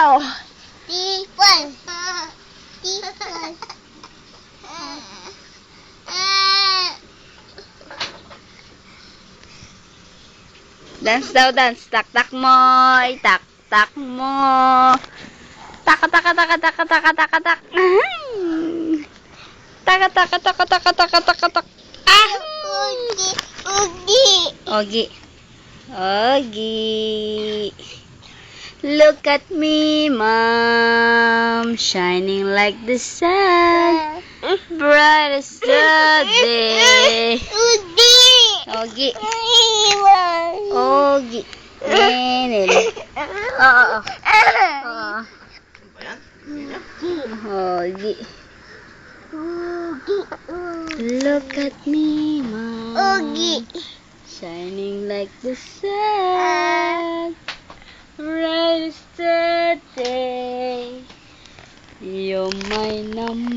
Tipon. Tipon. Dance daw, dance. Tak-tak mo. Tak-tak mo. Taka-taka-taka-taka-taka-taka-tak. Taka-taka-taka-taka-taka-taka-tak. Ah! Ugi. Ugi. Ogi. Ogi. Look at me, mom, shining like the sun, bright as the day. Ogi. Ogi. Nenel. Ogi. Look at me, mom. Ugi. Shining like the sun, yesterday. You're my number.